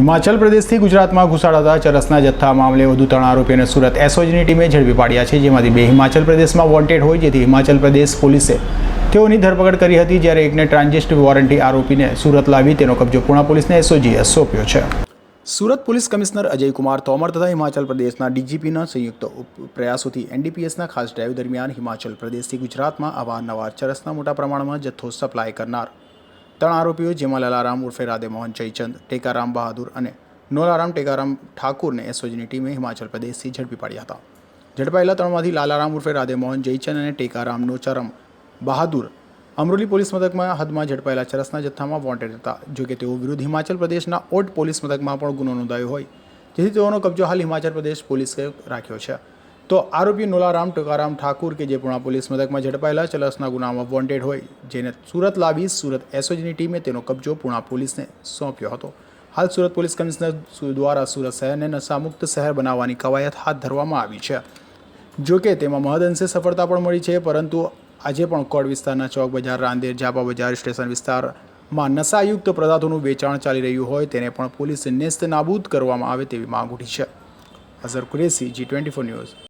હિમાચલ પ્રદેશથી ગુજરાતમાં ઘુસાડાતા ચરસના જથ્થા મામલે વધુ ત્રણ આરોપીઓને સુરત એસઓજીની ટીમે ઝડપી પાડ્યા છે, જેમાંથી બે હિમાચલ પ્રદેશમાં વોન્ટેડ હોય, જેથી હિમાચલ પ્રદેશ પોલીસે તેઓની ધરપકડ કરી હતી, જ્યારે એકને ટ્રાન્ઝિસ્ટ વોરંટી આરોપીને સુરત લાવી, તેનો કબજો પૂણા પોલીસને એસઓજીએ સોંપ્યો છે. સુરત પોલીસ કમિશનર અજયકુમાર તોમર તથા હિમાચલ પ્રદેશના ડીજીપીના સંયુક્ત પ્રયાસોથી એનડીપીએસના ખાસ ડ્રાઈવ દરમિયાન હિમાચલ પ્રદેશથી ગુજરાતમાં અવારનવાર ચરસના મોટા પ્રમાણમાં જથ્થો સપ્લાય કરનાર ત્રણ આરોપીઓ, જેમાં લાલારામ ઉર્ફે રાધેમોહન જયચંદ, ટેકારામ બહાદુર અને નોલારામ ટેકારામ ઠાકુરને એસઓજીની ટીમે હિમાચલ પ્રદેશથી ઝડપી પાડ્યા હતા. ઝડપાયેલા ત્રણમાંથી લાલારામ ઉર્ફે રાધેમોહન જયચંદ અને ટેકારામ નોચારામ બહાદુર અમરોલી પોલીસ મથકમાં હદમાં ઝડપાયેલા ચરસના જથ્થામાં વોન્ટેડ હતા. જોકે તેઓ વિરુદ્ધ હિમાચલ પ્રદેશના ઓટ પોલીસ મથકમાં પણ ગુનો નોંધાયો હોય. જેથી તેઓનો કબજો હાલ હિમાચલ પ્રદેશ પોલીસે રાખ્યો છે. તો આરોપી નોલારામ ટકારામ ઠાકુર કે જે પુણા પોલીસ મથકમાં ઝડપાયેલા ચલસના ગુનામાં વોન્ટેડ હોય, જેને સુરત લાવી સુરત એસઓજીની ટીમે તેનો કબજો પુણા પોલીસને સોંપ્યો હતો. હાલ સુરત પોલીસ કમિશનર દ્વારા સુરત શહેરને નશામુક્ત શહેર બનાવવાની કવાયત હાથ ધરવામાં આવી છે. જો કે તેમાં મહદઅંશે સફળતા પણ મળી છે, પરંતુ આજે પણ કોડ વિસ્તારના ચોક બજાર, રાંદેર, જાપા બજાર, સ્ટેશન વિસ્તારમાં નશાયુક્ત પદાર્થોનું વેચાણ ચાલી રહ્યું હોય તેને પણ પોલીસે નેસ્ત નાબૂદ કરવામાં આવે તેવી માંગ ઉઠી છે. Azhar Qureshi, G twenty four news.